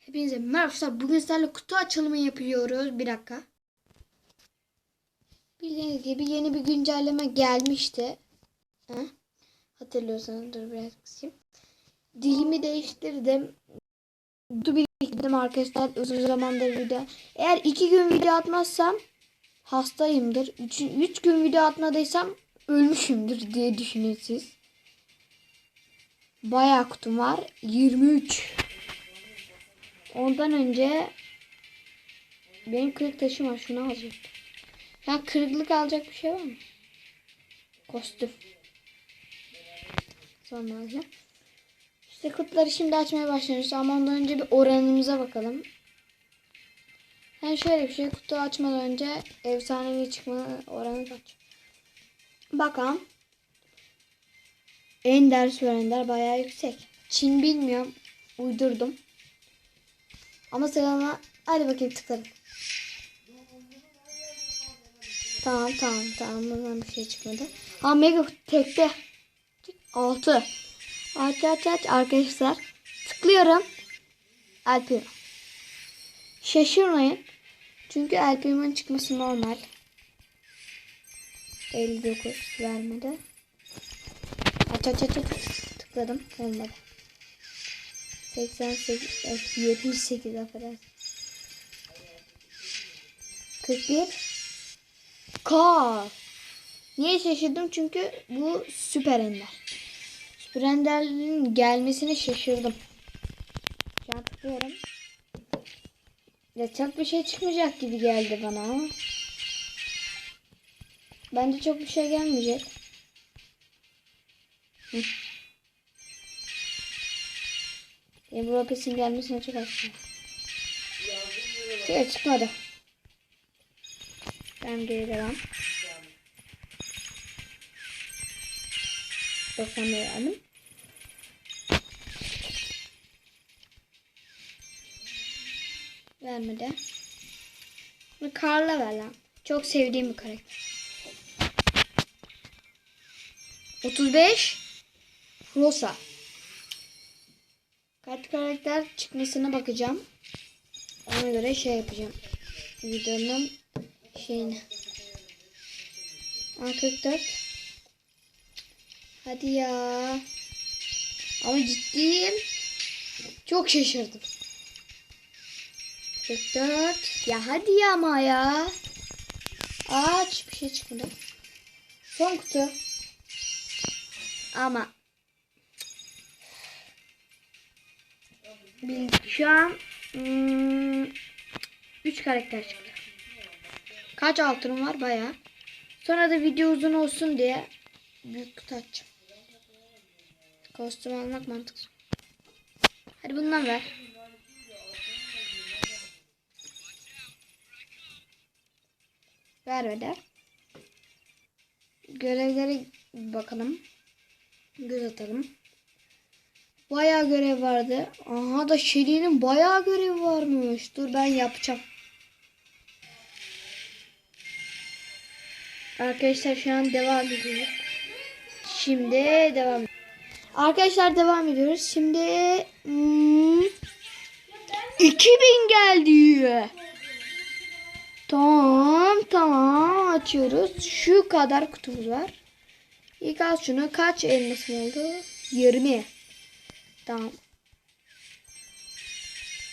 Hepinize merhaba. Bugün sizlerle kutu açılımı yapıyoruz. Bir dakika. Bildiğiniz gibi yeni bir güncelleme gelmişti. Ha? Hatırlıyorsanız dur biraz kısayım. Dilimi değiştirdim. Kutu biriktirdim arkadaşlar. Uzun zamandır video. Eğer iki gün video atmazsam hastayımdır. Üç, üç gün video atmadıysam ölmüşümdür diye düşünün siz. Bayağı kutum var. 23. Ondan önce benim kırık taşım var. Şunu alacaktım. Ya kırıklık alacak bir şey var mı? Kostüm. Sonra alacağım. İşte kutuları şimdi açmaya başlıyoruz. Ama ondan önce bir oranımıza bakalım. Yani şöyle bir şey. Kutu açmadan önce efsanevi çıkma oranı kaç? Bakalım. Ender Surrender bayağı yüksek. Çin bilmiyorum. Uydurdum. Ama sıralama hadi bakayım tıkladım. Tamam tamam tamam bundan bir şey çıkmadı. Ha mega tekte. 6. Aç aç aç arkadaşlar. Tıklıyorum. Alpino. Şaşırmayın. Çünkü Alpino'nun çıkması normal. 59 vermedi. Aç aç aç aç. Tıkladım. Olmadı. 88, evet, 78 affedersin. 41 K. Niye şaşırdım? Çünkü bu süper ender. Süper enderlerin gelmesine şaşırdım. Şu tıklıyorum. Ya çok bir şey çıkmayacak gibi geldi bana ama. Bence çok bir şey gelmeyecek. Hı. Ebru Lopez'in gelmesine çok az. Şey çıkmadı. Ben geri devam. 90 verdim. Vermedi. Bunu Karla ver lan. Çok sevdiğim bir karakter. 35 Rosa. Kaç karakter çıkmasına bakacağım. Ona göre şey yapacağım. Videonun şeyini. Aa 44. Hadi ya. Ama ciddiyim. Çok şaşırdım. 44. Ya hadi ya ama ya. Aç bir şey çıkmadı. Son kutu. Ama Şu an 3 karakter çıktı. Kaç altınım var baya. Sonra da video uzun olsun diye büyük kutu açacağım. Kostüm almak mantıklı. Hadi bundan ver. Ver öder. Görevlere bakalım. Göz atalım. Bayağı görev vardı. Aha da Şeli'nin bayağı görevi varmış. Dur ben yapacağım. Arkadaşlar şu an devam ediyoruz. Şimdi devam. Arkadaşlar devam ediyoruz. Şimdi hmm, 2000 geldi. Tamam tamam açıyoruz. Şu kadar kutumuz var. İlk al şunu. Kaç elmasım oldu? 20. Tamam.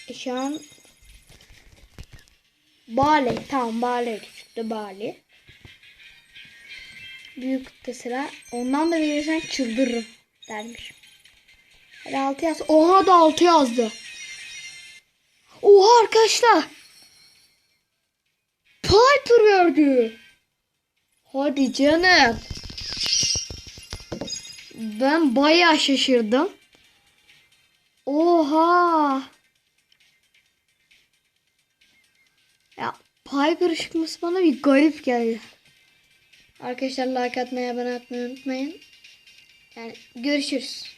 E şu an Bale. Tamam Bale çıktı Bale. Büyük de sıra. Ondan da verirsen çıldırırım dermiş. Hadi 6 yaz. Oha da 6 yazdı. Oha arkadaşlar. Piper verdi. Hadi canım. Ben bayağı şaşırdım. Oha. Ya Piper çıkması bana bir garip geldi. Arkadaşlar like atmayı, abone atmayı unutmayın. Yani görüşürüz.